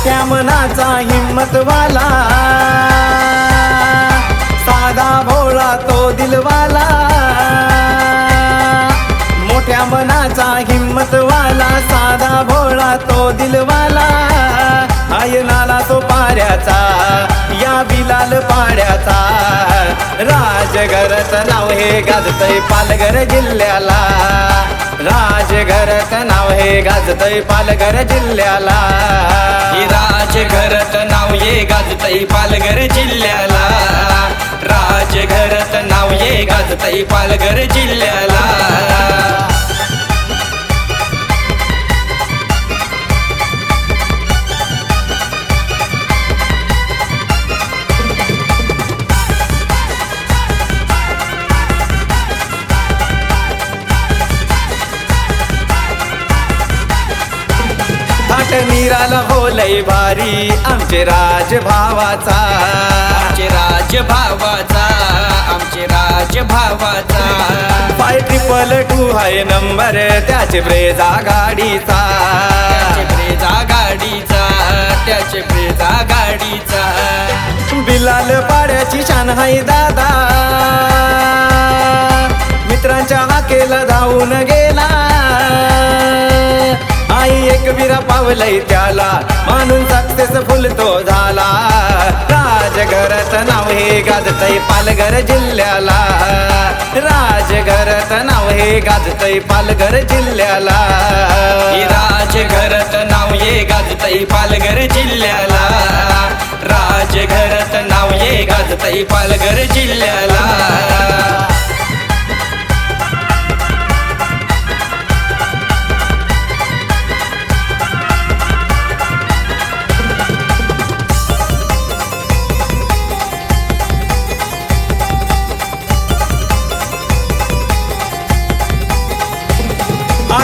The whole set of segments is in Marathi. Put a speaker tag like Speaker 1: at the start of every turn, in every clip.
Speaker 1: मोठ्या मनाचा हिम्मतवाला. साधा भोळा तो दिलवाला. मोठ्या मनाचा हिम्मतवाला साधा भोळा तो दिलवाला. आयनाला तो पाऱ्याचा या बिलाल पाड्याचा. राजगरचं नाव हे गाजतय पालघर जिल्ह्याला. राजघरत नाव हे गाजतय पालघर जिल्ह्याला.
Speaker 2: राज राजघरत नाव ये गाजतय पालघर जिल्ह्याला. राजघरत नाव ये गाजतई पालघर जिल्ह्याला.
Speaker 1: होलय भारी आमचे राजभावाचा.
Speaker 2: आमचे राजभावाचा आमचे राजभावाचा.
Speaker 1: फाय ट्रिपल टू हाय नंबर त्याचे ब्रेजा गाडीचा.
Speaker 2: त्याचे ब्रेजा गाडीचा त्याचे ब्रेजा गाडीचा.
Speaker 1: बिलाल पाड्याची शान हाय दादा. मित्रांच्या हाकेला धावून गेला आई पावलय त्याला. मानून सक्सेसफुल तो झाला. राजघरत नाव हे गाजतय पालघर जिल्ह्याला. राजघरत नाव हे गाजतय पालघर जिल्ह्याला.
Speaker 2: राजघरत नाव ये गाजतय पालघर जिल्ह्याला. राजघरत नाव ये गाजतय पालघर जिल्ह्याला.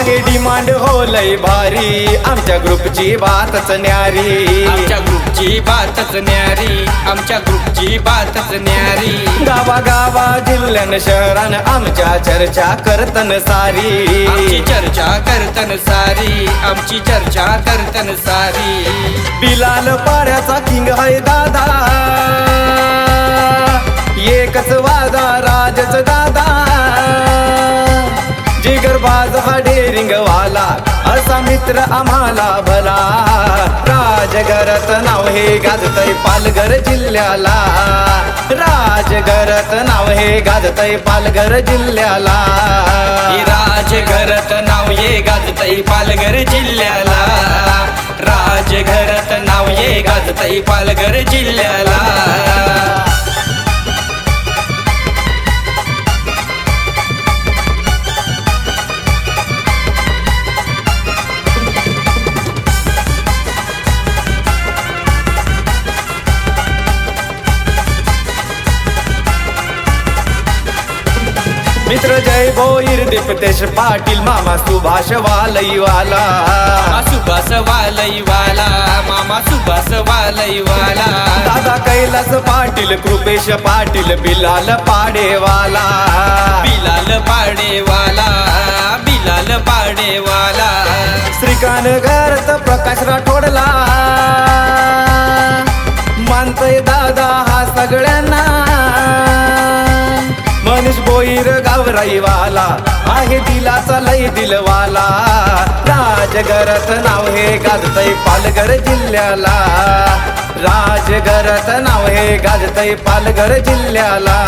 Speaker 1: आहे डिमांड होलय भारी. आमच्या ग्रुपची बातच न्यारी.
Speaker 2: आमच्या ग्रुपची बातच न्यारी. आमच्या ग्रुपची बातच न्यारी.
Speaker 1: गावा गावा जिल्ह्यान शहरान आमच्या चर्चा करतन सारी.
Speaker 2: आमची चर्चा करतन सारी. आमची चर्चा करतन सारी.
Speaker 1: बिलाल पाड्याचा किंग हाय दादा. जिगरबाज हा डेरिंग वाला असा मित्र आम्हाला भला. राजघरत नाव हे गाजतय पालघर जिल्ह्याला. राजघरत नाव हे गाजतय पालघर जिल्ह्याला.
Speaker 2: राजगरत राजघरत नाव हे गाजतई पालघर जिल्ह्याला. राजघरत नाव हे गाजतई पालघर जिल्ह्याला.
Speaker 1: मित्र जय भोईर दीपतेश पाटील मामा सुभाष वालईवाला.
Speaker 2: मामा सुभाष वालईवाला मामा सुभाष वालईवाला.
Speaker 1: दादा कैलास पाटील कृपेश पाटील बिलाल पाडेवाला.
Speaker 2: बिलाल पाडेवाला बिलाल पाडेवाला.
Speaker 1: श्रीकांत घरत प्रकाश राठोडला. मानतय दादा हा सगळ्यांना होईर गावराईवाला आहे दिलाचा लय दिलवाला. राजघरत नाव हे गाजतय पालघर जिल्ह्याला. राजघरत नाव हे गाजतय पालघर जिल्ह्याला.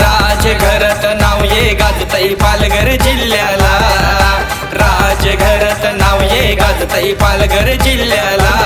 Speaker 2: राजगरत राजघरत नाव हे गाजतय पालघर जिल्ह्याला. राजघरत नाव हे गाजतई पालघर जिल्ह्याला.